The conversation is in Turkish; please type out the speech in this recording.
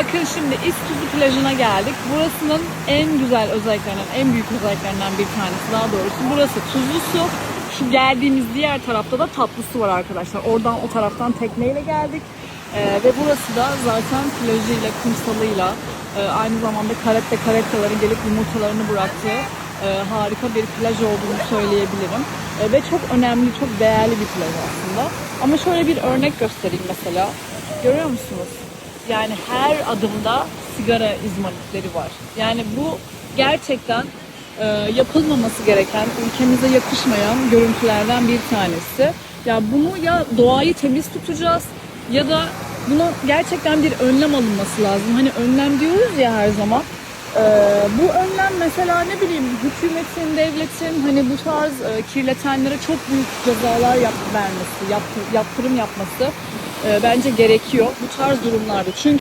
Bakın şimdi İztuzu plajına geldik. Burasının en güzel özelliklerinden, en büyük özelliklerinden bir tanesi daha doğrusu. Burası tuzlu su. Şu geldiğimiz diğer tarafta da tatlı su var arkadaşlar. Oradan o taraftan tekneyle geldik. Ee, ve burası da zaten plajıyla, kumsalıyla, e, aynı zamanda karette karettaların gelip yumurtalarını bıraktığı e, harika bir plaj olduğunu söyleyebilirim. E, ve çok önemli, çok değerli bir plaj aslında. Ama şöyle bir örnek göstereyim mesela. Görüyor musunuz? Yani her adımda sigara izmaritleri var. Yani bu gerçekten e, yapılmaması gereken, ülkemize yakışmayan görüntülerden bir tanesi. Ya bunu ya doğayı temiz tutacağız ya da buna gerçekten bir önlem alınması lazım. Hani önlem diyoruz ya her zaman. E, bu önlem mesela ne bileyim hükümetin, devletin hani bu tarz e, kirletenlere çok büyük cezalar yap vermesi, yaptı- yaptırım yapması e, bence gerekiyor bu tarz durumlarda. Çünkü